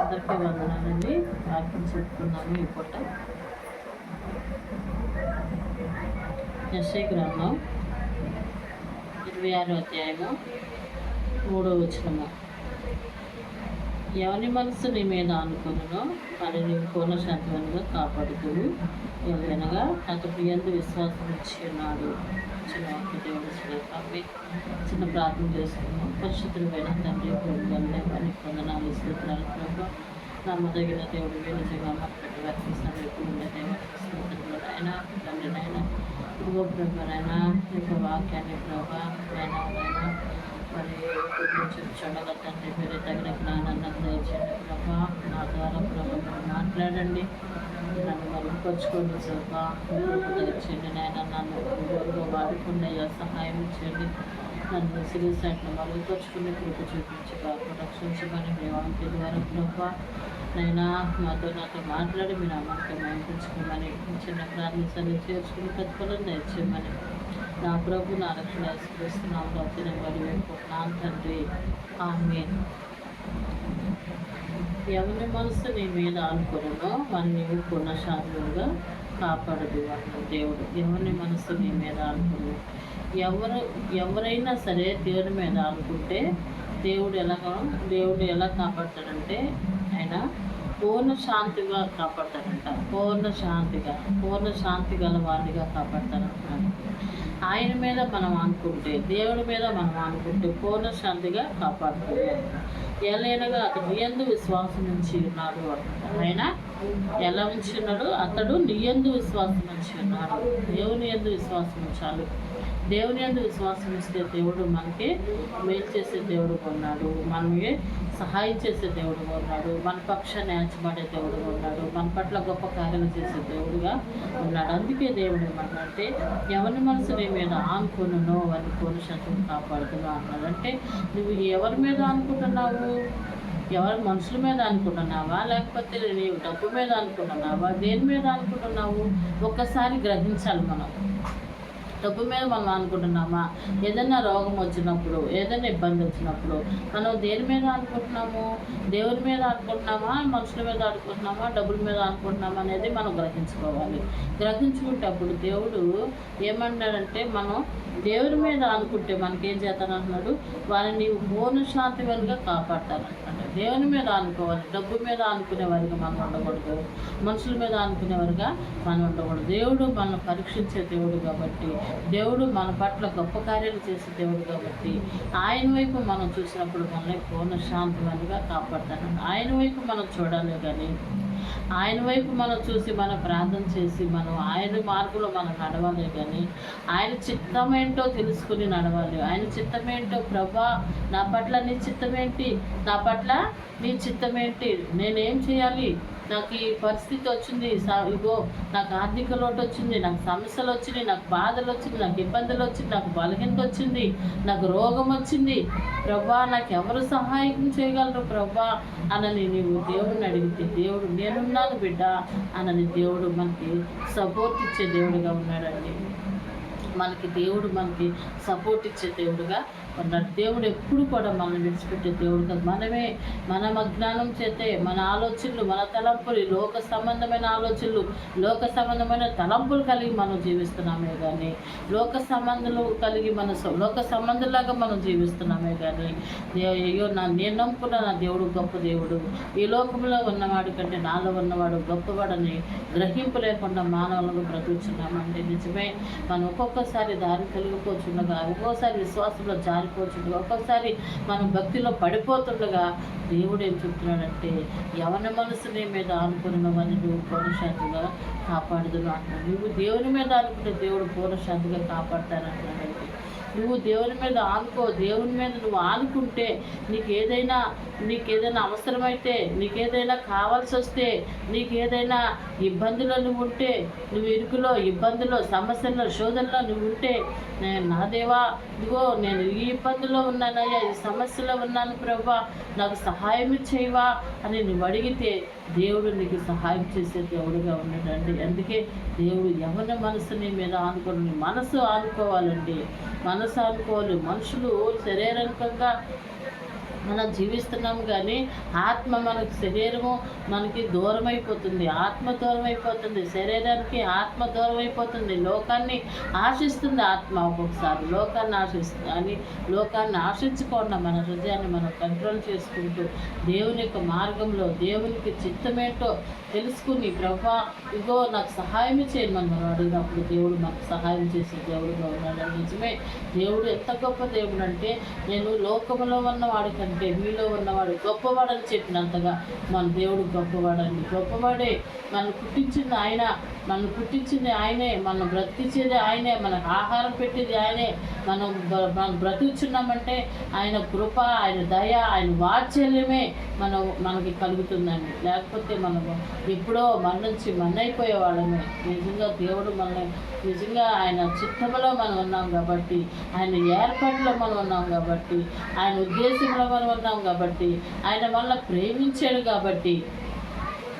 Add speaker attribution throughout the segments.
Speaker 1: అందరికీ వందనాలండి. వాక్యం చెప్పుకున్నాము ఈ పూట. యశ్ఐ గ్రంథం ఇరవై ఆరో అధ్యాయము మూడో వచనము. ఎవరి మనసు నీ మీద అనుకున్నో అది నీవు పూర్ణ శాంతివనుగా కాపాడుతూ ఎవరైనగా అతడు ఎందు విశ్వాసం ఇచ్చి ఉన్నాడు. చిన్న దేవుడు చిన్న ప్రార్థన చేసుకున్నాం పరిశుద్ధులమైన తండ్రి పొందలే మరి పొందనాలు స్తోత్రాలు. ప్రభు నమ్మదగిన దేవుడు నిజంగా మాట్లాడి వర్తిస్తాను ఎప్పుడు ఉండే ఆయన తండ్రి నాయన. యొక్క వాక్యాన్ని ప్రభావ మరి చూడగల తండ్రి మీరు తగిన జ్ఞానాన్ని దయచేయండి ప్రభా నా ద్వారా ప్రభా మాట్లాడండి. నన్ను మరుగుపరుచుకోండి ప్రభా దయచేయండి నాయన నన్ను ఎవరిగా వాడుకున్నయ్యా సహాయం చేయండి నన్ను సిరిసైట్లు మరుగుపరుచుకుని కృప చూపించి బాబు రక్షించమని దేవాంతి ద్వారా గొప్ప నైనా మాతో నాతో మాట్లాడి మీరు అమ్మకి మైపించుకోమని చిన్న ప్రార్థన చేర్చుకుని ప్రతిఫలం దయచేయమని నా ప్రభు నా రక్షణ యేసుక్రీస్తున్నాము వేపు వేడుకుంటున్నాను తండ్రి. ఆమె ఎవరి మనసు నీ మీద అనుకున్నో వారిని నీవు కాపాడదు అన్న దేవుడు. ఎవరి మనసు నీ మీద అనుకున్నావు ఎవరు ఎవరైనా సరే దేవుని మీద అనుకుంటే దేవుడు ఎలాగ దేవుడు ఎలా కాపాడతాడంటే ఆయన పూర్ణ శాంతిగా కాపాడతారంట. పూర్ణ శాంతిగా పూర్ణ శాంతి గల వారిగా కాపాడతాడంటున్నాడు ఆయన మీద మనం అనుకుంటే దేవుడి మీద మనం అనుకుంటే పూర్ణ శాంతిగా కాపాడుతుంది ఎలాగా అతడు ఎందు విశ్వాసం నుంచి ఉన్నాడు ఆయన ఎలా ఉంచి ఉన్నాడు? అతడు నియందు విశ్వాసం నుంచి ఉన్నాడు. దేవుని ఎందు విశ్వాసం ఉంచాలి. దేవుని అందు విశ్వాసం ఇస్తే దేవుడు మనకి మేలు చేసే దేవుడు ఉన్నాడు. మనకి సహాయం చేసే దేవుడు ఉన్నాడు. మన పక్షాన్ని ఏర్చబడే దేవుడు ఉన్నాడు. మన పట్ల గొప్ప కార్యాలు చేసే దేవుడుగా ఉన్నాడు. అందుకే దేవుడు ఏమన్నంటే ఎవరి మనసు నీ మీద ఆనుకున్ననో వారిని పురుషత్వం కాపాడుతున్నా అన్నాడు. అంటే నువ్వు ఎవరి మీద అనుకుంటున్నావు ఎవరి మనుషుల మీద అనుకుంటున్నావా లేకపోతే నీవు డబ్బు మీద అనుకుంటున్నావా దేని మీద అనుకుంటున్నావు ఒక్కసారి గ్రహించాలి మనం. డబ్బు మీద మనం అనుకుంటున్నామా? ఏదైనా రోగం వచ్చినప్పుడు ఏదైనా ఇబ్బంది వచ్చినప్పుడు మనం దేని మీద అనుకుంటున్నాము? దేవుని మీద అనుకుంటున్నామా? మనుషుల మీద అనుకుంటున్నామా? డబ్బుల మీద అనుకుంటున్నామా అనేది మనం గ్రహించుకోవాలి. గ్రహించుకునేటప్పుడు దేవుడు ఏమన్నాడంటే మనం దేవుని మీద అనుకుంటే మనకేం చేస్తానంటున్నాడు? వారిని నీవు పూర్ణ శాంతి కాపాడతానంటాడు దేవుని మీద అనుకోవాలి? డబ్బు మీద అనుకునే వారిగా మనం ఉండకూడదు. మనుషుల మీద అనుకునేవారుగా మనం ఉండకూడదు. దేవుడు మనం పరీక్షించే దేవుడు కాబట్టి దేవుడు మన పట్ల గొప్ప కార్యాలు చేసే దేవుడు కాబట్టి ఆయన వైపు మనం చూసినప్పుడు మనల్ని పూర్ణ శాంతివంతుగా కాపాడతాను ఆయన వైపు మనం చూడాలి కానీ ఆయన వైపు మనం చూసి మనం ప్రార్థన చేసి మనం ఆయన మార్గంలో మనం నడవాలి కానీ ఆయన చిత్తం ఏంటో తెలుసుకుని నడవాలి. ఆయన చిత్తం ఏంటో ప్రభా నా పట్ల నీ చిత్తమేంటి? నా పట్ల నీ చిత్తమేంటి? నేనేం చేయాలి? నాకు ఈ పరిస్థితి వచ్చింది. ఇగో నాకు ఆర్థిక లోటు వచ్చింది నాకు సమస్యలు వచ్చినాయి నాకు బాధలు వచ్చింది నాకు ఇబ్బందులు వచ్చింది నాకు బలహీనత వచ్చింది నాకు రోగం వచ్చింది. ప్రభా నాకు ఎవరు సహాయం చేయగలరు ప్రభా? అనని నీవు దేవుడిని అడిగితే దేవుడు నేనున్నాను బిడ్డ అనని దేవుడు మనకి సపోర్ట్ ఇచ్చే దేవుడుగా ఉన్నాడండి. మనకి దేవుడు మనకి సపోర్ట్ ఇచ్చే దేవుడుగా అన్నారు దేవుడు ఎప్పుడు కూడా మనల్ని విడిచిపెట్టే దేవుడు కాదు. మనమే మన అజ్ఞానం చేతే మన ఆలోచనలు మన తలంపులు లోక సంబంధమైన ఆలోచనలు లోక సంబంధమైన తలంపులు కలిగి మనం జీవిస్తున్నామే కానీ లోక సంబంధాలు కలిగి మన లోక సంబంధంలాగా మనం జీవిస్తున్నామే కానీ అయ్యో నా నేను నమ్ముకున్న నా దేవుడు గొప్ప దేవుడు. ఈ లోకంలో ఉన్నవాడు కంటే నాలో ఉన్నవాడు గొప్పవాడని గ్రహింపు లేకుండా మానవులను బ్రతుకుతున్నామంటే నిజమే మనం ఒక్కొక్కసారి దారి కలిగిపోతుండగా ఒక్కోసారి విశ్వాసంలో అనుకోవచ్చు. ఒక్కొక్కసారి మనం భక్తిలో పడిపోతుండగా దేవుడు ఏం చెప్తున్నాడంటే ఎవరి మనసు నీ మీద ఆనుకున్న వారిని నువ్వు పూర్ణశాంతిగా కాపాడుదును అంటున్నాడు. నువ్వు దేవుని మీద అనుకుంటే దేవుడు పూర్ణశాంతిగా కాపాడతానంటున్నాడండి నువ్వు దేవుని మీద ఆనుకో. దేవుని మీద నువ్వు ఆనుకుంటే నీకు ఏదైనా నీకు ఏదైనా అవసరమైతే నీకు ఏదైనా కావాల్సి వస్తే నీకు ఏదైనా ఇబ్బందులు నువ్వు ఉంటే నువ్వు ఇరుకులో ఇబ్బందులో సమస్యల్లో శోధనలో నువ్వు ఉంటే నేను నా దేవా ఇదిగో నేను ఈ ఇబ్బందులో ఉన్నానయ్యా ఈ సమస్యలో ఉన్నాను ప్రభా నాకు సహాయం చేయవా అని నువ్వు అడిగితే దేవుడు నీకు సహాయం చేసే దేవుడుగా ఉన్నాడండి. అందుకే దేవుడు ఎవరి మనసుని మీద ఆనుకోని మనసు ఆనుకోవాలండి. మనసు ఆనుకోవాలి. మనుషులు శరీరకంగా మనం జీవిస్తున్నాం కానీ ఆత్మ మనకు శరీరము మనకి దూరం అయిపోతుంది ఆత్మ దూరం అయిపోతుంది శరీరానికి ఆత్మ దూరం అయిపోతుంది లోకాన్ని ఆశిస్తుంది ఆత్మ ఒక్కొక్కసారి. లోకాన్ని ఆశిస్తుంది అని లోకాన్ని ఆశించకుండా మన హృదయాన్ని మనం కంట్రోల్ చేసుకుంటూ దేవుని యొక్క మార్గంలో దేవునికి చిత్తమేంటో తెలుసుకుని ప్రభా ఇగో నాకు సహాయం చేయమని మనం అడిగినప్పుడు దేవుడు నాకు సహాయం చేసే దేవుడుగా ఉన్నాడు. నిజమే దేవుడు ఎంత గొప్ప దేవుడు అంటే నేను లోకములో ఉన్నవాడి అంటే మీలో ఉన్నవాడు గొప్పవాడని చెప్పినంతగా మన దేవుడు గొప్పవాడండి. గొప్పవాడే మనం పుట్టించింది ఆయన. మనం పుట్టించింది ఆయనే. మనం బ్రతికించేది ఆయనే. మనకు ఆహారం పెట్టేది ఆయనే. మనం మనం బ్రతుకుచున్నామంటే ఆయన కృప ఆయన దయ ఆయన వాత్సల్యమే మనం మనకి కలుగుతుందండి. లేకపోతే మనము ఎప్పుడో మన నుంచి మన్నైపోయే నిజంగా దేవుడు మనల్ని నిజంగా ఆయన చిత్తములో మనం ఉన్నాం కాబట్టి ఆయన ఏర్పాటులో మనం ఉన్నాం కాబట్టి ఆయన ఉద్దేశంలో మనం ఉన్నాం కాబట్టి ఆయన వల్ల ప్రేమించాడు కాబట్టి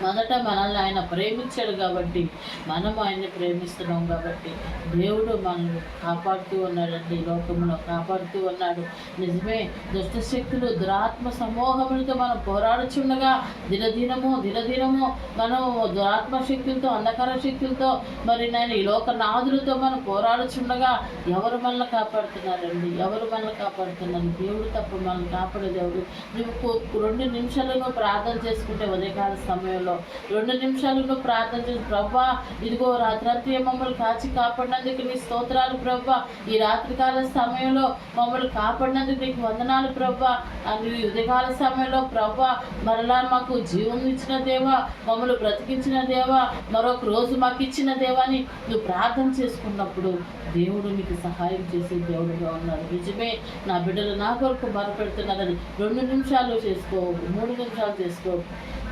Speaker 1: మొదట మనల్ని ఆయన ప్రేమించాడు కాబట్టి మనము ఆయన్ని ప్రేమిస్తున్నాం కాబట్టి దేవుడు మనల్ని కాపాడుతూ ఉన్నాడండి ఈ లోకంలో కాపాడుతూ ఉన్నాడు. నిజమే దుష్టశక్తులు దురాత్మ సమూహములతో మనం పోరాడుచుండగా దినదినము దినదినము మనం దురాత్మ శక్తులతో అంధకార శక్తులతో మరి నేను ఈ లోక నాదులతో మనం పోరాడుచుండగా ఎవరు మనల్ని కాపాడుతున్నారండి? ఎవరు మనల్ని కాపాడుతున్నారు? దేవుడు తప్ప మనల్ని కాపాడే దేవుడు నువ్వు రెండు నిమిషాలు ప్రార్థన చేసుకుంటే ఉదయకాల సమయంలో రెండు నిమిషాలు నువ్వు ప్రార్థన చేసి ప్రభా ఇదిగో రాత్రి మమ్మల్ని కాచి కాపాడినందుకు నీ స్తోత్రాలు ప్రభా. ఈ రాత్రికాల సమయంలో మమ్మల్ని కాపాడినందుకు నీకు వందనాలు ప్రభా. అది ఉదయకాల సమయంలో ప్రభా మరలా మాకు జీవం ఇచ్చిన దేవా మమ్మల్ని బ్రతికించిన దేవా మరొక రోజు మాకు ఇచ్చిన దేవాని నువ్వు ప్రార్థన చేసుకున్నప్పుడు దేవుడు నీకు సహాయం చేసే దేవుడుగా ఉన్నాడు. నిజమే నా బిడ్డలు నా కొరకు బలపెడుతున్నారని రెండు నిమిషాలు చేసుకో మూడు నిమిషాలు చేసుకో.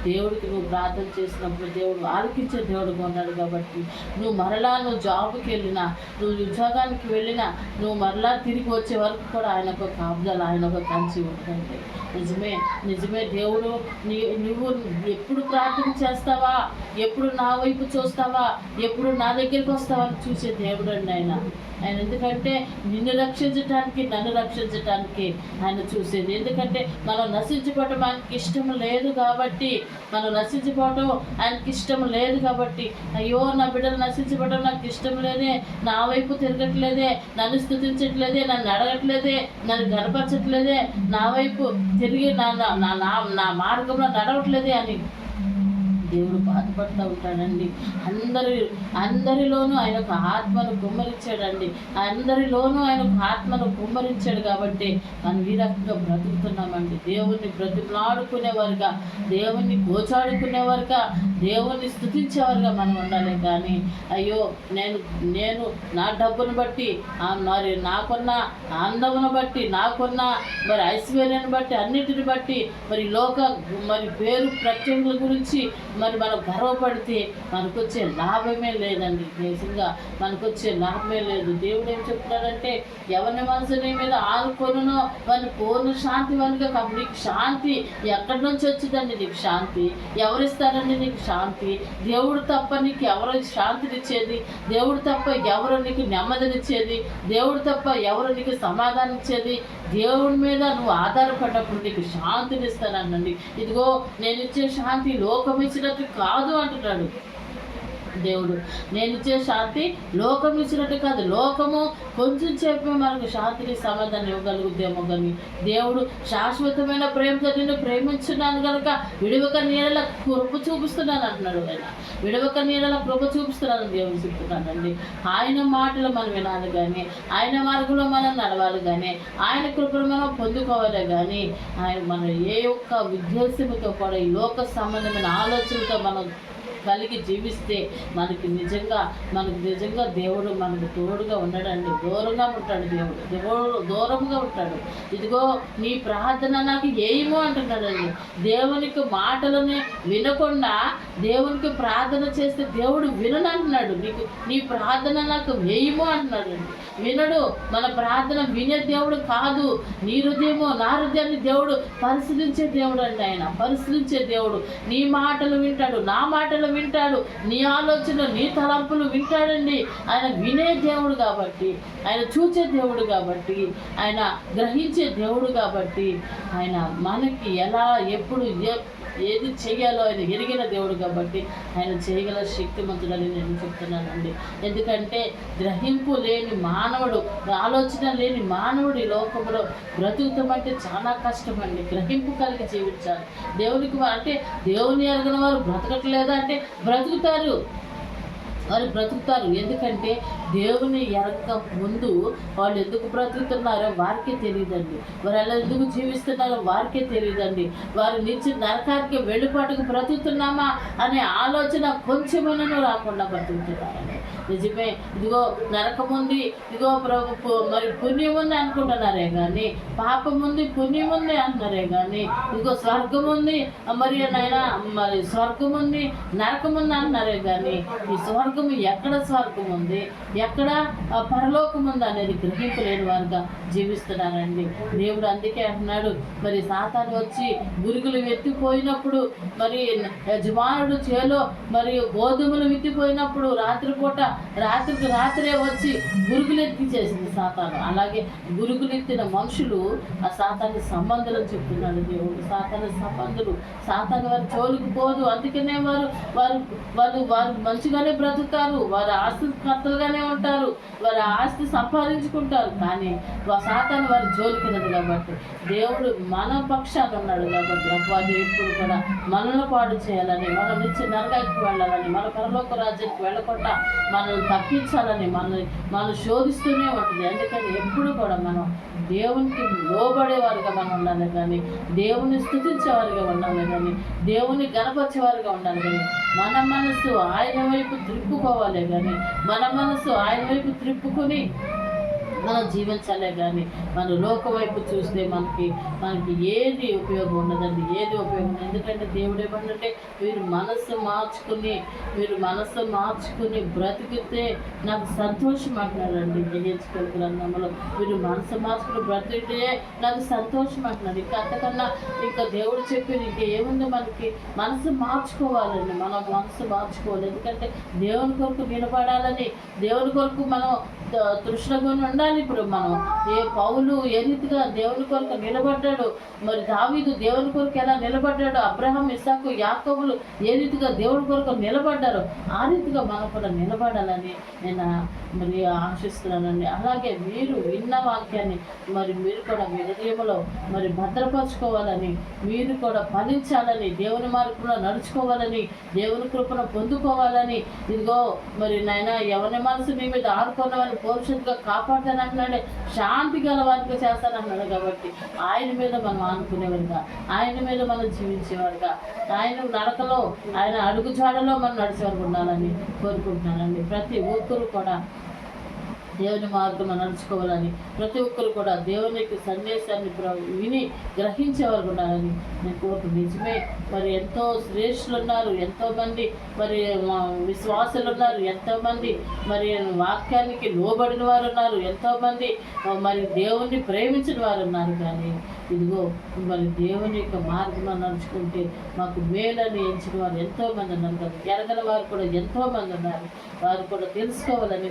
Speaker 1: దేవుడికి నువ్వు ప్రార్థన చేసినప్పుడు దేవుడు ఆలకించే దేవుడుగా ఉన్నాడు కాబట్టి నువ్వు మరలా నువ్వు జాబ్కి వెళ్ళినా నువ్వు ఉద్యోగానికి వెళ్ళినా నువ్వు మరలా తిరిగి వచ్చే వరకు కూడా ఆయన ఒక కాపుదల ఆయన ఒక కంచి ఉంటుంది నిజమే నిజమే దేవుడు నీ నువ్వు ఎప్పుడు ప్రార్థన చేస్తావా? ఎప్పుడు నా వైపు చూస్తావా? ఎప్పుడు నా దగ్గరికి వస్తావా అని చూసే దేవుడు అండి ఆయన. ఆయన ఎందుకంటే నిన్ను రక్షించటానికి నన్ను రక్షించటానికి ఆయన చూసేది. ఎందుకంటే మనం నశించిపోవటం ఆయనకి ఇష్టం లేదు కాబట్టి మనం నశించిపోవటం ఆయనకి ఇష్టం లేదు కాబట్టి అయ్యో నా బిడ్డలు నశించిపోవటం నాకు ఇష్టం లేదే నా వైపు తిరగట్లేదే నన్ను స్థుతించట్లేదే నన్ను అడగట్లేదే నన్ను గనపరచట్లేదే నా వైపు తిరిగి నా నా నా- నా నా మార్గంలో నడవట్లేదే అని దేవుడు బాధపడుతూ ఉంటాడండి అందరి అందరిలోనూ ఆయన ఒక ఆత్మను కుమ్మరించాడండి. అందరిలోనూ ఆయన ఒక ఆత్మను కుమ్మరించాడు కాబట్టి మనం ఈ రకంగా బ్రతుకుతున్నామండి. దేవుణ్ణి బ్రతిమలాడుకునేవారుగా దేవుణ్ణి కోచాడుకునేవారుగా దేవుణ్ణి స్థుతించేవారుగా మనం ఉండాలి కానీ అయ్యో నేను నేను నా డబ్బును బట్టి మరి నాకున్న అందమును బట్టి నాకున్న మరి ఐశ్వర్యాన్ని బట్టి అన్నిటిని బట్టి మరి లోక మరి పేరు ప్రత్యేకల గురించి మరి మనం గర్వపడితే మనకొచ్చే లాభమే లేదండి. నిజంగా మనకొచ్చే లాభమే లేదు. దేవుడు ఏం చెప్తున్నాడంటే ఎవరిని మనసుని మీద ఆరుకొనునో వాళ్ళు కోరిన శాంతి వనుక కాబట్టి నీకు శాంతి. ఎక్కడి నుంచి వచ్చిందండి నీకు శాంతి? ఎవరిస్తారండి నీకు శాంతి? దేవుడు తప్ప నీకు ఎవరు శాంతినిచ్చేది? దేవుడు తప్ప ఎవరు నీకు నెమ్మదినిచ్చేది? దేవుడు తప్ప ఎవరు నీకు సమాధానం ఇచ్చేది దేవుడి మీద నువ్వు ఆధారపడ్డప్పుడు నీకు శాంతిని ఇదిగో నేను ఇచ్చే శాంతి లోకం ఇచ్చినట్టు కాదు అంటున్నాడు. దేవుడు. నేను ఇచ్చే శాంతి లోకం ఇచ్చినట్టు కాదు లోకము కొంచెం సేపు మనకు శాంతిని సమాధానం ఇవ్వగలుగుద్దేమో కానీ దేవుడు శాశ్వతమైన ప్రేమతో నిన్ను ప్రేమించున్నాను కనుక విడవక నీడల కృప చూపిస్తున్నాను అంటున్నాడు ఆయన. విడవక నీడల కృప చూపిస్తున్నాను దేవుడు చెప్తున్నానండి ఆయన మాటలు మనం వినాలి కానీ ఆయన మార్గంలో మనం నడవాలి కానీ ఆయన కృపను మనం పొందుకోవాలి కానీ ఆయన మన ఏ ఒక్క ఉద్దేశంతో కూడా ఈ లోక సంబంధమైన ఆలోచనతో మనం కలిగి జీవిస్తే మనకి నిజంగా మనకు నిజంగా దేవుడు మనకు తోడుగా ఉండడండి. దూరంగా ఉంటాడు దేవుడు. దేవుడు దూరంగా ఉంటాడు. ఇదిగో నీ ప్రార్థన నాకు ఏమో అంటున్నాడండి. దేవునికి మాటలని వినకుండా దేవునికి ప్రార్థన చేస్తే దేవుడు వినను అంటున్నాడు. నీకు నీ ప్రార్థన నాకు వేయమో అంటున్నాడు వినడు. మన ప్రార్థన వినే దేవుడు కాదు. నీ హృదయమో నా హృదయాన్ని దేవుడు పరిశీలించే దేవుడు అండి ఆయన. పరిశీలించే దేవుడు. నీ మాటలు వింటాడు. నా మాటలు వింటాడు. నీ ఆలోచన నీ తలంపులు వింటాడండి. ఆయన వినే దేవుడు కాబట్టి ఆయన చూచే దేవుడు కాబట్టి ఆయన గ్రహించే దేవుడు కాబట్టి ఆయన మనకి ఎలా ఎప్పుడు ఏది చేయాలో ఆయన ఎరిగిన దేవుడు కాబట్టి ఆయన చేయగల శక్తిమంతుడని నేను చెప్తున్నానండి. ఎందుకంటే గ్రహింపు లేని మానవుడు ఆలోచన లేని మానవుడు ఈ లోకంలో బ్రతుకుతామంటే చాలా కష్టమండి. గ్రహింపు కలిగి జీవించాలి. దేవునికి అంటే దేవుని ఎరగిన వారు బ్రతకట్లేదా అంటే బ్రతుకుతారు. వారు బ్రతుకుతారు. ఎందుకంటే దేవుని ఎరగక ముందు వాళ్ళు ఎందుకు బ్రతుకుతున్నారో వారికే తెలియదండి. వారు ఎలా ఎందుకు జీవిస్తున్నారో వారికే తెలియదండి. వారు నిత్య నరకానికి వెళ్ళిపాటుకు బ్రతుకుతున్నామా అనే ఆలోచన కొంచెమైనా రాకుండా బ్రతుకుతున్నారండి. నిజమే. ఇదిగో నరకం ఉంది ఇదిగో ప్రభు మరి పుణ్యం ఉంది అనుకుంటున్నారే కానీ పాపం ఉంది పుణ్యం ఉంది అంటున్నారే కానీ ఇదిగో స్వర్గం ఉంది మరి నాయన మరి స్వర్గం ఉంది నరకం ఉంది అంటున్నారే కానీ ఈ స్వర్గం ఎక్కడ స్వర్గం ఉంది ఎక్కడ పరలోకం ఉంది అనేది గ్రహింపలేని వారుగా జీవిస్తున్నారండి. దేవుడు అందుకే అంటున్నాడు మరి సాతాను వచ్చి గురుగులు వెత్తిపోయినప్పుడు మరి యజమానుడు చేలో మరియు గోధుమలు విత్తిపోయినప్పుడు రాత్రిపూట రాత్రికి రాత్రే వచ్చి గురుకులెత్తించేసింది సాతాను. అలాగే గురుకులెత్తిన ఎత్తిన మనుషులు ఆ సాతాన్ని సంబంధులు చెప్తున్నాడు దేవుడు. సాతాను సంబంధులు. సాతాను వారు జోలికి పోదు. అందుకనే వారు వారు వారు వారు మంచిగానే బ్రతుకుతారు. వారి ఆస్తి కర్తలుగానే ఉంటారు. వారి ఆస్తి సంపాదించుకుంటారు. కానీ వా- సాతాను వారి జోలికి కాబట్టి దేవుడు మన పక్షాన ఉన్నాడు కాబట్టి అబ్బాయి ఎప్పుడు కూడా మనల్ని పాడు చేయాలని మనం నిత్య నరకానికి వెళ్ళాలని మన పరలోక రాజ్యానికి వెళ్ళకుండా మనల్ని తప్పించాలని మనల్ని మనల్ని శోధిస్తూనే ఉంటుంది. ఎందుకని ఎప్పుడు కూడా మనం దేవునికి లోబడేవారుగా మనం ఉండాలి కానీ దేవుని స్థుతించేవారుగా ఉండాలి కానీ దేవుని గణపరిచేవారుగా ఉండాలి కానీ మన మనసు ఆయన వైపు త్రిప్పుకోవాలి కానీ మన మనసు ఆయన వైపు త్రిప్పుకొని మనం జీవించాలే కానీ మన లోక వైపు చూస్తే మనకి మనకి ఏది ఉపయోగం ఉండదండి ఏది ఉపయోగం ఎందుకంటే దేవుడు ఏమంటే మీరు మనస్సు మార్చుకుని మీరు మనస్సు మార్చుకుని బ్రతికితే నాకు సంతోషం అంటున్నారండి జయించుకోవాలి గ్రంథంలో మీరు మనసు మార్చుకుని బ్రతికితే నాకు సంతోషం అంటున్నారు. ఇంకా అంతకన్నా ఇంకా దేవుడు చెప్పింది ఇంకా ఏముంది మనకి? మనసు మార్చుకోవాలండి. మనం మనసు మార్చుకోవాలి. ఎందుకంటే దేవుని కొరకు నిలబడాలని దేవుని కొరకు మనం తృష్ణగా ఉండాలి. ఇప్పుడు మనం ఏ పౌలు ఏ రీతిగా దేవుని కొరకు నిలబడ్డాడు మరి దావీదు దేవుని కొరకు ఎలా నిలబడ్డాడు అబ్రహం ఇసాకు యాకోబులు ఏ రీతిగా దేవుని కొరకు నిలబడ్డారో ఆ రీతిగా మనం కూడా నిలబడాలని నేను మరి ఆశిస్తున్నానండి. అలాగే మీరు విన్న వాక్యాన్ని మరి మీరు కూడా మీ హృదయంలో మరి భద్రపరచుకోవాలని మీరు కూడా ఫలించాలని దేవుని మార్గంలో నడుచుకోవాలని దేవుని కృపను పొందుకోవాలని ఇదిగో మరి నాయన ఎవరి మనసు మీ మీద ఆడుకున్నవని కాపాడతానని అంటున్నాడే శాంతి గల వారికి చేస్తానంటున్నాడు కాబట్టి ఆయన మీద మనం ఆనుకునేవారుగా ఆయన మీద మనం జీవించేవారుగా. ఆయన నడకలో ఆయన అడుగుజాడలో మనం నడిచేవారు ఉండాలని కోరుకుంటున్నానండి. ప్రతి ఒక్కరు కూడా దేవుని మార్గం నడుచుకోవాలని ప్రతి ఒక్కరు కూడా దేవునికి సందేశాన్ని ప్ర- విని గ్రహించేవారు ఉండాలని నేను కోరుకు నిజమే మరి ఎంతో శ్రేష్ఠులు ఉన్నారు ఎంతోమంది మరి విశ్వాసులు ఉన్నారు ఎంతోమంది మరి వాక్యానికి లోబడిన వారు ఉన్నారు ఎంతోమంది మరి దేవుణ్ణి ప్రేమించిన వారు ఉన్నారు కానీ ఇదిగో మరి దేవుని యొక్క మార్గం నడుచుకుంటే మాకు మేలని ఎంచిన వారు ఎంతోమంది ఉన్నారు కదా ఎరగని వారు కూడా ఎంతోమంది ఉన్నారు వారు కూడా తెలుసుకోవాలని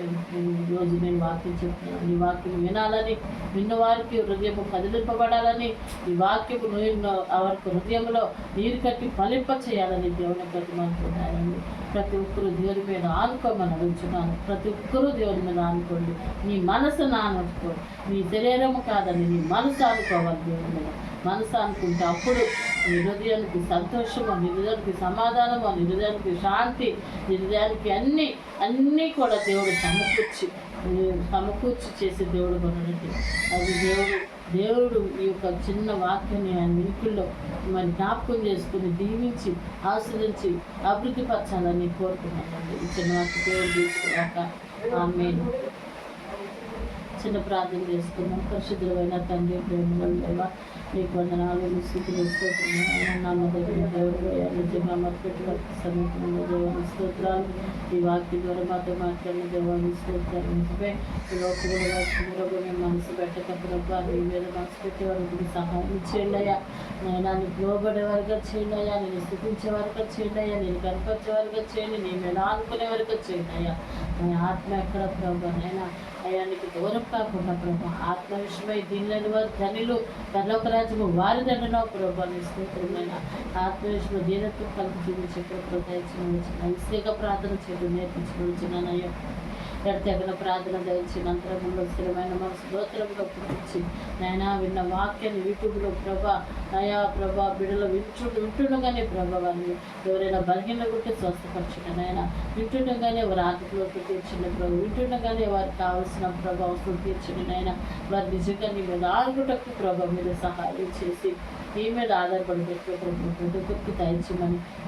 Speaker 1: ఈరోజు నేను నీ వాక్యం చెప్తున్నాను. నీ వాక్యం వినాలని విన్నవారికి హృదయం కదిలింపబడాలని ఈ వాక్యము నేను వారికి హృదయంలో నీరు కట్టి ఫలింప చేయాలని దేవుని ప్రతిమానుకుంటానండి ప్రతి ఒక్కరు దేవుని మీద ఆనుకోమని అడుగుతున్నాను ప్రతి ఒక్కరూ దేవుని మీద ఆనుకోండి. నీ మనసు నానుకో నీ శరీరము కాదని నీ మనసు ఆనుకోవాలి దేవుని మీద. మనసు అనుకుంటే అప్పుడు నీ హృదయానికి సంతోషము నీ హృదయానికి సమాధానము నీ హృదయానికి శాంతి నీ హృదయానికి అన్ని అన్నీ కూడా దేవుడు సమకూర్చి సమకూర్చి చేసే దేవుడు కొనడండి అది దేవుడు దేవుడు ఈ యొక్క చిన్న వాక్యాన్ని ఆయన వినికిల్లో మరి జ్ఞాపకం చేసుకుని దీవించి ఆశ్రయించి అభివృద్ధి పరచాలని కోరుకున్నానండి ఈ చిన్న వాక్య దేవుడు తీసుకున్నాక. ఆమె చిన్న ప్రార్థన చేసుకున్నాం పరిశుద్ధమైన తండ్రి ప్రేమ నీకు వందనాలు నీ స్థితిని స్తోత్రం దేవుడు నిజంగా మరి సమీపంలో దేవుని స్తోత్రాలు ఈ వాక్యం ద్వారా మాతో మాట్లాడిన దేవుని స్తోత్రాలు నిజమే ఈ లోకంలో వాక్యంలో మేము మనసు పెట్టక ప్రభా నీ మీద మనసు పెట్టే వారికి సహాయం చేయండి అయ్యా నేను నీకు లోబడే వరకు చేయండి అయ్యా నేను స్థుతించే వరకు చేయండి అయ్యా నేను కనపరిచే వరకు చేయండి నేను ఎలా అనుకునే వరకు చేయండి అయ్యా నీ ఆత్మ ఎక్కడ ప్రభా? నైనా అయ్యా నీకు దూరం కాకుండా ప్రభు ఆత్మ విషయమై దీనిలోని వారు ధనిలు పరలోక రాజ్యము వారి దండనో ప్రభా నీ స్తోత్రమైన ఆత్మ విషయంలో దీనత్వం కలిపి చూపించే ప్రోత్సహించిన వచ్చిన ఇసుక ప్రార్థన చేయడం నేర్పించిన అయ్యా ఎడతెగన ప్రార్థన దయచి అంతరంలో స్థిరమైన మనసు గోత్రంలో పుట్టించి నాయనా విన్న వాక్యాన్ని యూట్యూబ్లో ప్రభా నయా ప్రభా బిడలో వింటు వింటుండగానే ప్రభా వారిని ఎవరైనా బలహీన గుట్టి స్వస్థపరచండి నాయన. వింటుండగానే వారి ఆర్థికలో తీర్చండి ప్రభు. వింటుండగానే వారికి కావాల్సిన ప్రభా అవసరం తీర్చండి నాయన. వారి నిజంగా నీ మీద ఆరుగుటకు ప్రభా మీద సహాయం చేసి నీ మీద ఆధారపడి పెట్టుకోవడం ప్రతి ఒక్కరికి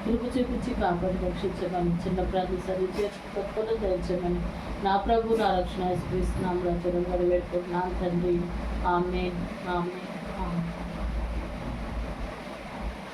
Speaker 1: తిరుగు చూపించి కాపాడి రక్షించమని చిన్న ప్రాంతం సరి చేర్చుకోకపోతే దయచేయమని నా ప్రభు నా రక్షణ స్పీస్తున్నాం రచన పెట్టుకుంటున్నాను తండ్రి ఆమె ఆమె